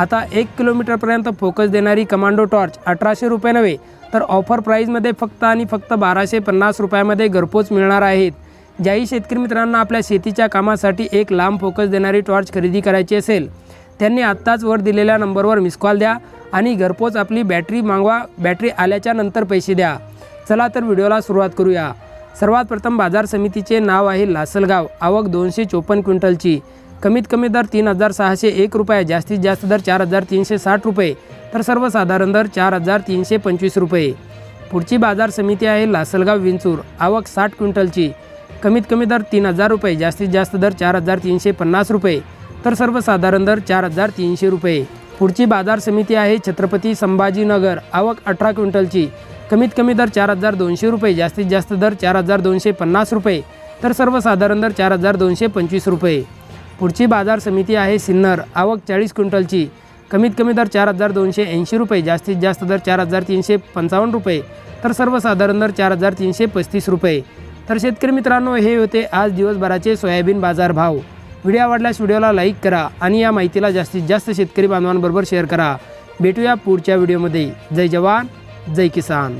आता एक किलोमीटरपर्यंत फोकस देणारी कमांडो टॉर्च अठराशे रुपये नव्हे तर ऑफर प्राईजमध्ये फक्त आणि फक्त बाराशे पन्नास रुपयामध्ये घरपोच मिळणार आहेत. ज्याही शेतकरी मित्रांना आपल्या शेतीच्या कामासाठी एक लांब फोकस देणारी टॉर्च खरेदी करायची असेल त्यांनी आत्ताच वर दिलेल्या नंबरवर मिस कॉल द्या आणि घरपोच आपली बॅटरी मागवा बॅटरी आल्याच्यानंतर पैसे द्या. चला तर व्हिडिओला सुरुवात करूया. सर्वात प्रथम बाजार समितीचे नाव आहे लासलगाव आवक दोनशे चोपन्न क्विंटलची. कमीत कमी दर तीन हजार सहाशे एक रुपये जास्तीत जास्त दर चार हजार तीनशे साठ रुपये तर सर्वसाधारण दर चार हजार तीनशे पंचवीस रुपये. पुढची बाजार समिती आहे लासलगाव विंचूर आवक साठ क्विंटलची. कमीत कमी दर तीन हजार रुपये जास्तीत जास्त दर चार हजार तीनशे पन्नास रुपये तर सर्वसाधारण दर चार हजार तीनशे रुपये. पुढची बाजार समिती आहे छत्रपती संभाजीनगर आवक अठरा क्विंटलची. कमीत कमी दर चार हजार दोनशे रुपये जास्तीत जास्त दर चार हजार दोनशे पन्नास रुपये तर सर्वसाधारण दर चार हजार दोनशे पंचवीस रुपये. पुढची बाजार समिती आहे सिन्नर. आवक चाळीस क्विंटलची. कमीत कमी दर चार हजार दोनशे ऐंशी रुपये जास्तीत जास्त दर चार हजार तीनशे पंचावन्न रुपये तर सर्वसाधारण दर चार हजार तीनशे पस्तीस रुपये. तर शेतकरी मित्रांनो हे होते आज दिवसभराचे सोयाबीन बाजार भाव व्हिडिओ आवडल्यास व्हिडिओला लाईक करा आणि या माहितीला जास्तीत जास्त शेतकरी बांधवांबरोबर शेअर करा. भेटूया पुढच्या व्हिडिओमध्ये. जय जवान जय किसान.